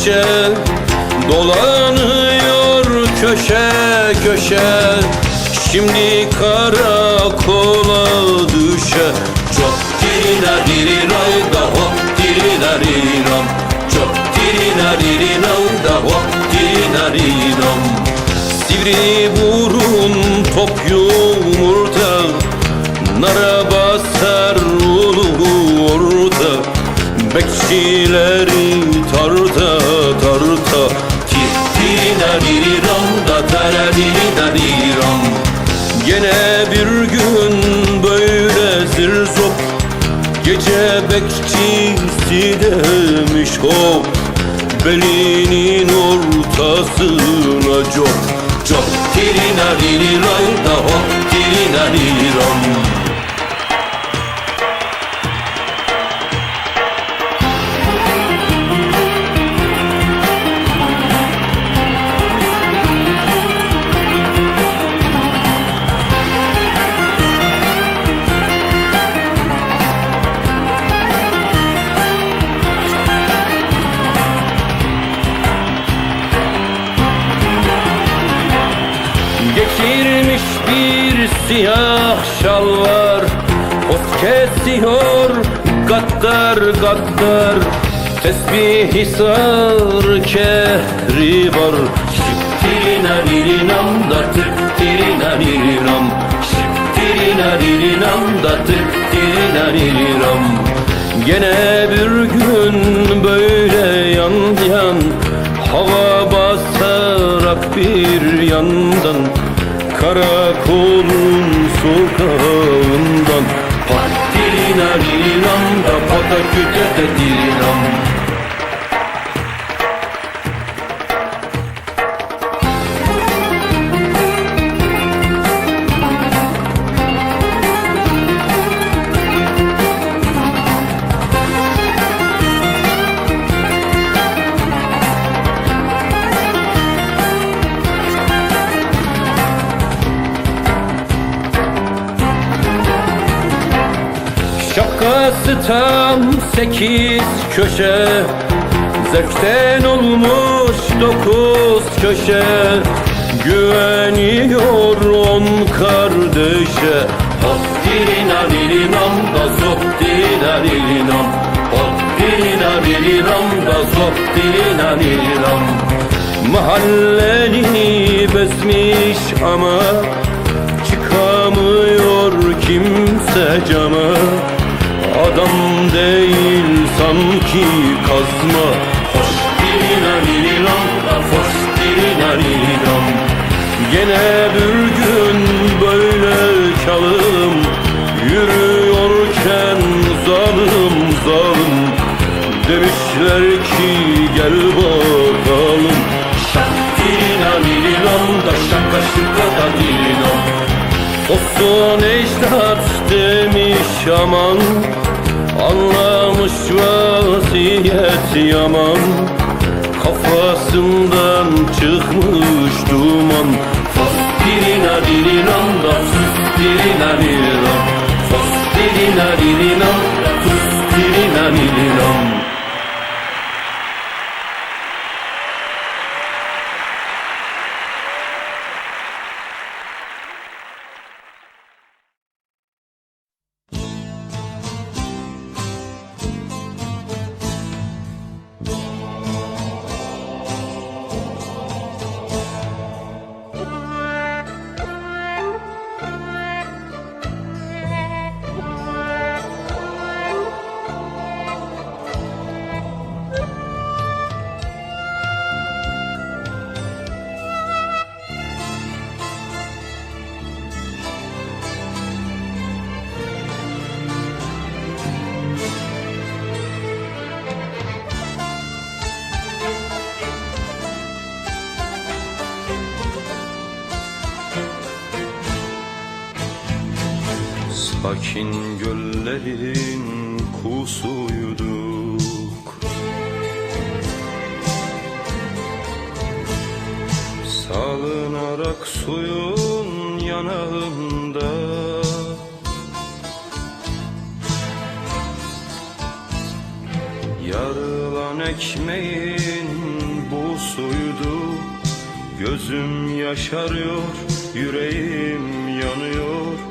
Şişe Dolanıyor köşe köşe. Şimdi karakola düşe. Çok dirina dirina da hop dirina rinam Çok dirina dirina da hop dirina rinam Sivri burun top yumurta. Nara basar ulu orta. Bekçileri tarta tarta Tir tirina diriram da tara dirina diram Gene bir gün böyle zirzop Gece bekçisi demiş hop Belinin ortasına cop. Cop tirina diriram da hop tirina Geçirmiş siyah şalvar Ot kesiyor gattar gattar Tesbih sar kehri var. Şiptirina dirinam da tıktirina dirinam Şiptirina dirinam da tıktirina dirinam Gene bir gün böyle yan yan Hava basarak bir yandan Karakolun sokağından. Patirina dirinam da pataküte de Tam sekiz köşe Zevkten olmuş dokuz köşe. Güveniyor on kardeşe. Hop dirina dirinam da zop dirina dirinam Hop dirina dirinam da zop dirina dirinam Mahalleni bezmiş ama Çıkamıyor kimse cama Adam değil sanki kazma. Hoş da hoş dirina dirinam Gene bir gün böyle çalım Yürüyorken zalim zalim Demişler ki gel bakalım Olsun ecdat demiş aman Anlamış vaziyet yaman. Kafasından çıkmış duman Fos dirina dirinam da sus dirina dirinam Fos dirina dirinam da sus dirina dirinam Sakin göllerin kusuyduk. Salınarak suyun yanağında. Yarılan ekmeğin bu suydu. Gözüm yaşarıyor, yüreğim yanıyor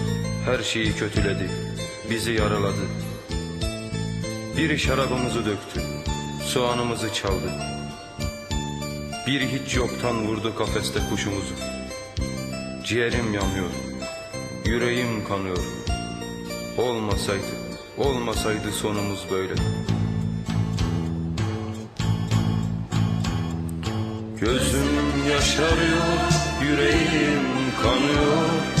Her şeyi kötüledi, bizi yaraladı. Biri şarabımızı döktü, soğanımızı çaldı. Biri hiç yoktan vurdu kafeste kuşumuzu. Ciğerim yanıyor, yüreğim kanıyor. Olmasaydı, olmasaydı sonumuz böyle. Gözüm yaşarıyor, yüreğim kanıyor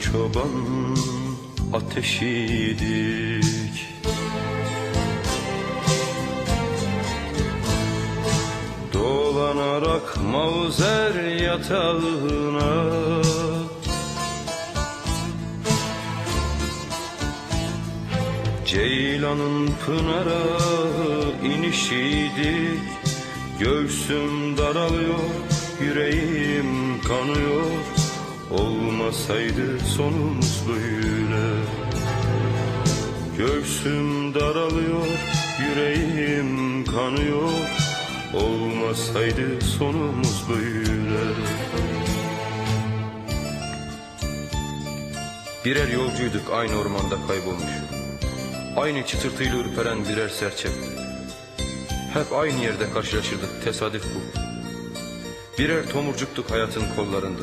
çoban ateşiydik. Dolanarak mavzer yatağına. Ceylanın pınara inişiydik Göğsüm daralıyor, yüreğim kanıyor Olmasaydı sonumuz böyle. Göğsüm daralıyor, yüreğim kanıyor. Olmasaydı sonumuz böyle. Birer yolcuyduk aynı ormanda kaybolmuş. Aynı çıtırtıyla ürperen birer serçe. Hep aynı yerde karşılaşırdık tesadüf bu. Birer tomurcuktuk hayatın kollarında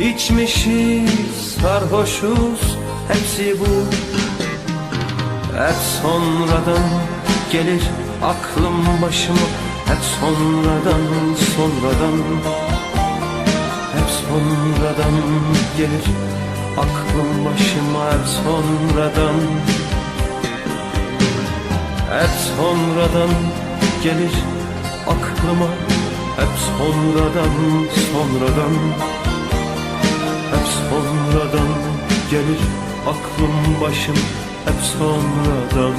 içmişiz sarhoşuz hepsi bu. Hep sonradan gelir aklım başıma. Hep sonradan sonradan. Hep sonradan gelir aklım başıma. Hep sonradan. Hep sonradan gelir aklıma. Hep sonradan sonradan sonradan gelir aklım başım Hep sonradan